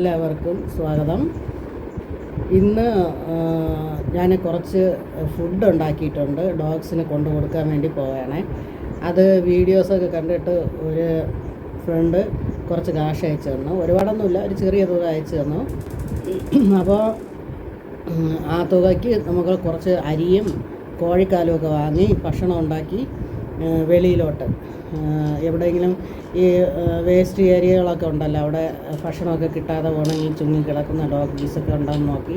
എല്ലാവർക്കും സ്വാഗതം. ഇന്ന് ഞാൻ കുറച്ച് ഫുഡ് ഉണ്ടാക്കിയിട്ടുണ്ട്. ഡോഗ്സിന് കൊണ്ടു കൊടുക്കാൻ വേണ്ടി പോവുകയാണ് അത് വീഡിയോസൊക്കെ കണ്ടിട്ട് ഒരു ഫ്രണ്ട് കുറച്ച് കാശ് അയച്ചു തന്നു. ഒരുപാടൊന്നുമില്ല ഒരു ചെറിയ തുക അയച്ചു തന്നു. അപ്പോൾ ആ തുകയ്ക്ക് നമുക്ക് കുറച്ച് അരിയും കോഴിക്കാലും ഒക്കെ വാങ്ങി ഭക്ഷണം ഉണ്ടാക്കി വെളിയിലോട്ട്. എവിടെയെങ്കിലും ഈ വേസ്റ്റ് ഏരിയകളൊക്കെ ഉണ്ടല്ലോ അവിടെ ഭക്ഷണമൊക്കെ കിട്ടാതെ ഉണങ്ങി ചുങ്ങി കിടക്കുന്ന ഡോഗീസൊക്കെ ഉണ്ടെന്ന് നോക്കി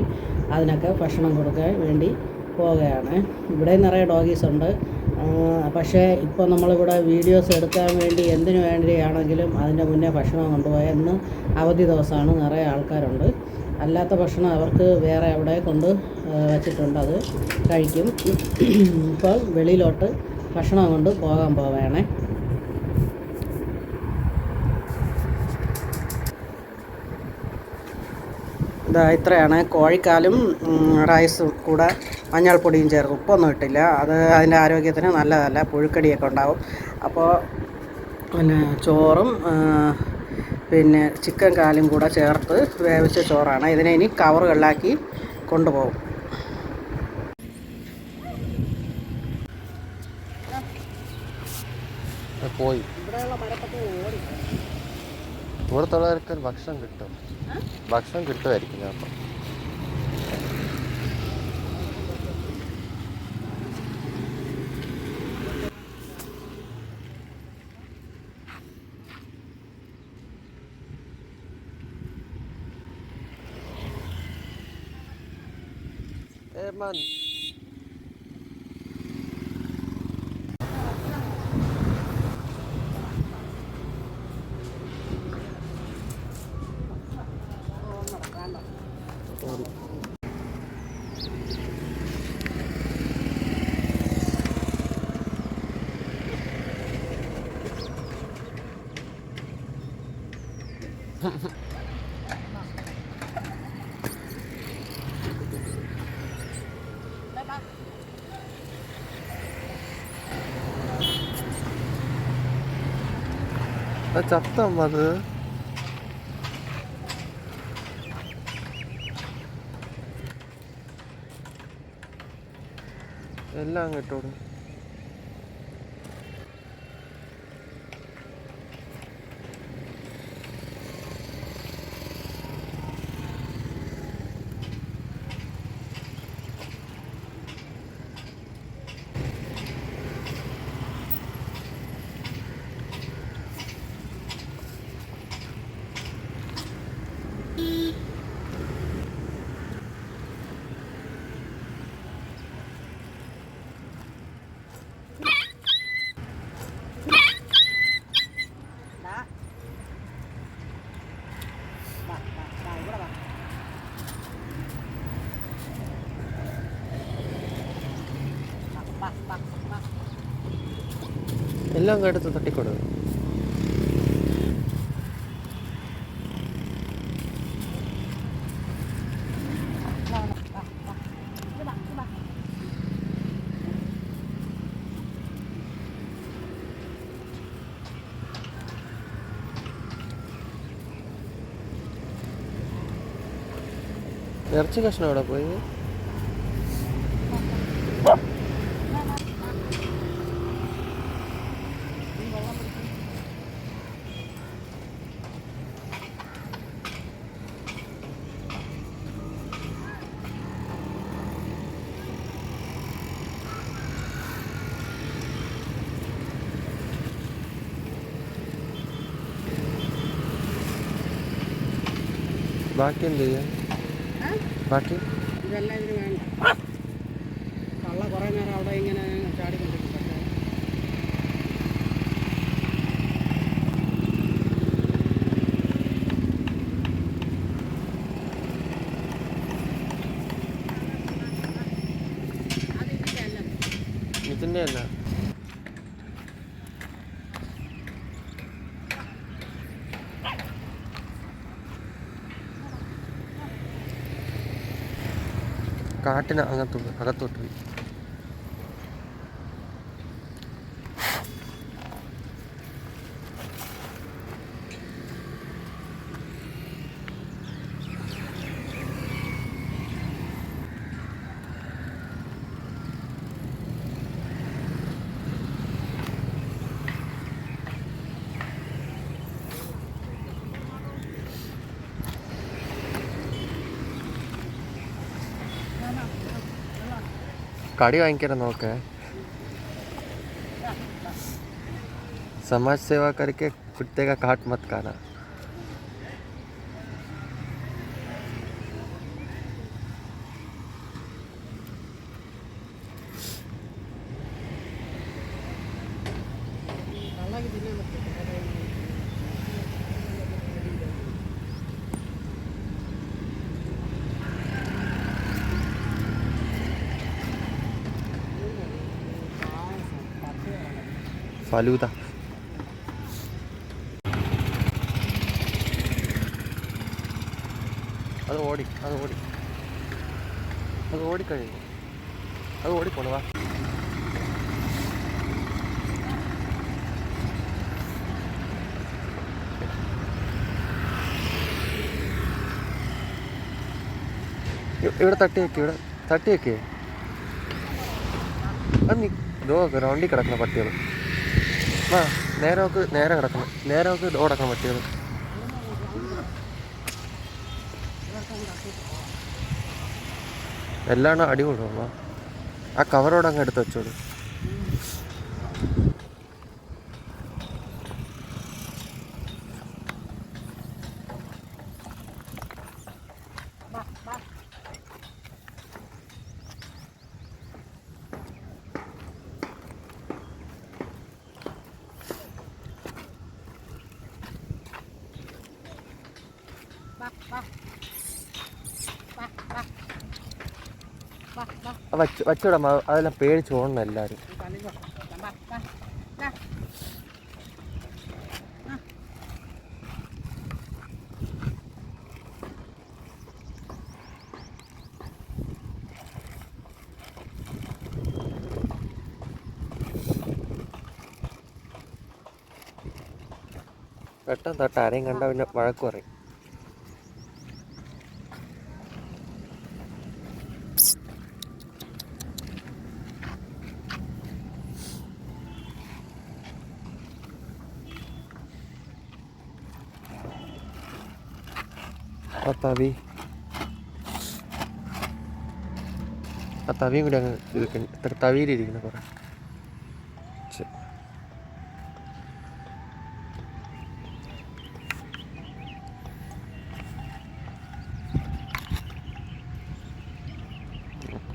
അതിനൊക്കെ ഭക്ഷണം കൊടുക്കാൻ വേണ്ടി പോവുകയാണ്. ഇവിടെ നിറയെ ഡോഗീസ് ഉണ്ട്. പക്ഷേ ഇപ്പോൾ നമ്മളിവിടെ വീഡിയോസ് എടുക്കാൻ വേണ്ടി എന്തിനു വേണ്ടിയാണെങ്കിലും അതിന്റെ മുന്നേ ഭക്ഷണം കൊണ്ടുപോയ ഇന്ന് അവധി ദിവസമാണ്. നിറയെ ആൾക്കാരുണ്ട്. അല്ലാത്ത ഭക്ഷണം അവർക്ക് വേറെ അവിടെ കൊണ്ട് വച്ചിട്ടുണ്ട് അത് കഴിക്കും. ഇപ്പോൾ വെളിയിലോട്ട് ഭക്ഷണം കൊണ്ട് പോകാൻ പോവേണേ. ഇതാ ഇത്രയാണ്. കോഴിക്കാലും റൈസ് കൂടെ മഞ്ഞൾപ്പൊടിയും ചേർക്കും. ഉപ്പൊന്നും ഇട്ടില്ല. അത് അതിന്റെ ആരോഗ്യത്തിന് നല്ലതല്ല. പുഴുക്കടിയൊക്കെ ഉണ്ടാവും. അപ്പോൾ പിന്നെ ചോറും പിന്നെ ചിക്കൻ കാലും കൂടെ ചേർത്ത് വേവിച്ച ചോറാണ്. ഇതിനെ ഇനി കവറുകളിലാക്കി കൊണ്ടുപോകും. പോയി. ഇവിടുത്തുള്ളവർക്ക് ഭക്ഷണം കിട്ടും. ഭക്ഷണം കിട്ടുമായിരിക്കും ചിലപ്പോൾ Come man, അത് ചത്തമ്മ അത് എല്ലാം കിട്ടോട് എല്ലാം എടുത്ത് തട്ടിക്കൊടു. ഇറച്ചി കഷ്ണം എവിടെ പോയി? ബാക്കി എന്ത് ചെയ്യാം ബാക്കി? ഇതെല്ലാം ഇതിന് വേണ്ട. കള്ള കുറേ നേരം അവിടെ ഇങ്ങനെ ചാടിക്കൊണ്ടിരിക്കും ഇതിന്റെ അല്ല കാട്ടിന് അകത്തോട്ട് അകത്തോട്ട് പോയി. കടി വാങ്ങിക്കാൻ നോക്കേ समाज सेवा करके कुत्ते का काट मत खाना ഫലൂദ അത് ഓടി അത് ഓടി. അത് ഓടിക്കഴിഞ്ഞു. അത് ഓടിക്കൊള്ളുക ഇവിടെ തട്ടി വെക്ക് ഇവിടെ തട്ടി വെക്കേ. അത് നീ ഗ്രൗണ്ടിൽ കിടക്കുന്ന പട്ടികൾ ആ നേരെ നോക്ക് നേരെ കിടക്കണം. നേരമൊക്കെ കിടക്കണം പട്ടികൾ എല്ലാം അടി കൊടുക്കണം ആ കവറോടെ അങ്ങ് എടുത്ത് വെച്ചോളൂ. വച്ച് വച്ചോടാ അതെല്ലാം പേടിച്ച് ഓടണം എല്ലാവരും പെട്ടെന്ന് തൊട്ട് ആരെയും കണ്ട പിന്നെ വഴക്ക് പറയും. ആ തവി ആ തവിയും കൂടി അങ്ങ് ഇതൊക്കെ തവിയിലിരിക്കുന്ന കുറെ.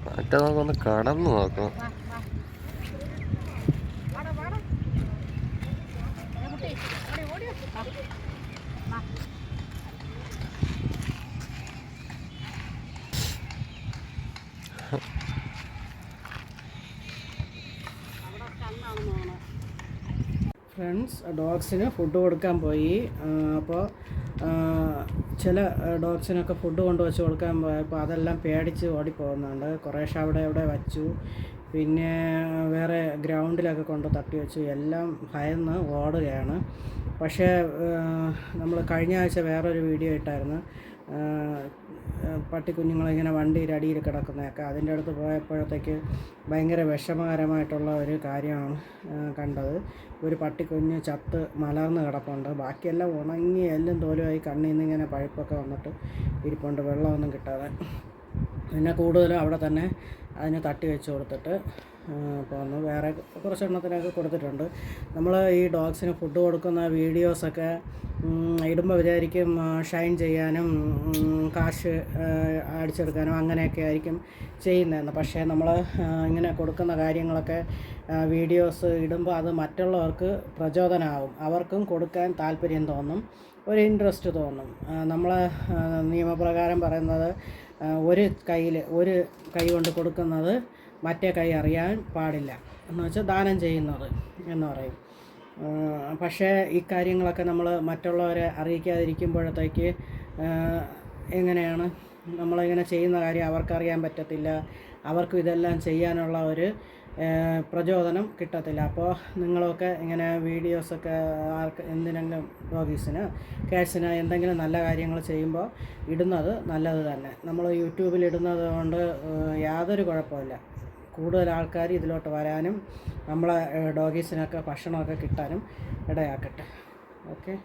മറ്റേ നമുക്കൊന്ന് കടന്നു നോക്കണം. ഫ്രണ്ട്സ് ഡോഗ്സിന് ഫുഡ് കൊടുക്കാൻ പോയി. അപ്പോൾ ചില ഡോഗ്സിനൊക്കെ ഫുഡ് കൊണ്ടുവച്ച് കൊടുക്കാൻ പോയപ്പോൾ അതെല്ലാം പേടിച്ച് ഓടിപ്പോകുന്നുണ്ട്. കുറേശ്ശെ അവിടെ അവിടെ വച്ചു. പിന്നെ വേറെ ഗ്രൗണ്ടിലൊക്കെ കൊണ്ട് തട്ടി വെച്ചു. എല്ലാം ഭയന്ന് ഓടുകയാണ്. പക്ഷേ നമ്മൾ കഴിഞ്ഞ ആഴ്ച വേറൊരു വീഡിയോ ഇട്ടായിരുന്നു. പട്ടിക്കുഞ്ഞുങ്ങളിങ്ങനെ വണ്ടിയുടെ അടിയിൽ കിടക്കുന്നതൊക്കെ അതിന്റെ അടുത്ത് പോയപ്പോഴത്തേക്ക് ഭയങ്കര വിഷമകരമായിട്ടുള്ള ഒരു കാര്യമാണ് കണ്ടത്. ഒരു പട്ടിക്കുഞ്ഞ് ചത്ത് മലർന്ന് കിടപ്പുണ്ട്. ബാക്കിയെല്ലാം ഉണങ്ങി എല്ലാം തോലുമായി കണ്ണിൽ നിന്ന് ഇങ്ങനെ പഴുപ്പൊക്കെ വന്നിട്ട് ഇരിപ്പുണ്ട്. വെള്ളമൊന്നും കിട്ടാതെ. പിന്നെ കൂടുതലും അവിടെ തന്നെ അതിന് തട്ടി വെച്ച് കൊടുത്തിട്ട് പോന്നു വേറെ കുറച്ചെണ്ണത്തിനൊക്കെ കൊടുത്തിട്ടുണ്ട്. നമ്മൾ ഈ ഡോഗ്സിന് ഫുഡ് കൊടുക്കുന്ന വീഡിയോസൊക്കെ ഇടുമ്പോൾ വിചാരിക്കും ഷൈൻ ചെയ്യാനും കാശ് അടിച്ചെടുക്കാനും അങ്ങനെയൊക്കെ ആയിരിക്കും ചെയ്യുന്നതെന്ന്. പക്ഷേ നമ്മൾ ഇങ്ങനെ കൊടുക്കുന്ന കാര്യങ്ങളൊക്കെ വീഡിയോസ് ഇടുമ്പോൾ അത് മറ്റുള്ളവർക്ക് പ്രചോദനമാവും അവർക്കും കൊടുക്കാൻ താല്പര്യം തോന്നും ഒരു ഇൻട്രസ്റ്റ് തോന്നും. നമ്മൾ നിയമപ്രകാരം പറയുന്നത് ഒരു കയ്യിൽ ഒരു കൈ കൊണ്ട് കൊടുക്കുന്നത് മറ്റേ കൈ അറിയാൻ പാടില്ല. എന്ന് വെച്ചാൽ ദാനം ചെയ്യുന്നത് എന്ന് പറയും. പക്ഷേ ഇക്കാര്യങ്ങളൊക്കെ കാര്യങ്ങളൊക്കെ നമ്മൾ മറ്റുള്ളവരെ അറിയിക്കാതിരിക്കുമ്പോഴത്തേക്ക് എങ്ങനെയാണ്? നമ്മളിങ്ങനെ ചെയ്യുന്ന കാര്യം അവർക്കറിയാൻ പറ്റത്തില്ല. അവർക്കും ഇതെല്ലാം ചെയ്യാനുള്ള ഒരു പ്രചോദനം കിട്ടത്തില്ല. അപ്പോൾ നിങ്ങളൊക്കെ ഇങ്ങനെ വീഡിയോസൊക്കെ ആർക്ക് എന്തിനെങ്കിലും ഡോഗീസിന് ക്യാഷിന് എന്തെങ്കിലും നല്ല കാര്യങ്ങൾ ചെയ്യുമ്പോൾ ഇടുന്നത് നല്ലത് തന്നെ. നമ്മൾ യൂട്യൂബിൽ ഇടുന്നത് കൊണ്ട് യാതൊരു കുഴപ്പമില്ല കൂടുതൽ ആൾക്കാർ ഇതിലോട്ട് വരാനും നമ്മളെ ഡോഗീസിനൊക്കെ ഭക്ഷണമൊക്കെ കിട്ടാനും ഇടയാക്കട്ടെ. ഓക്കെ?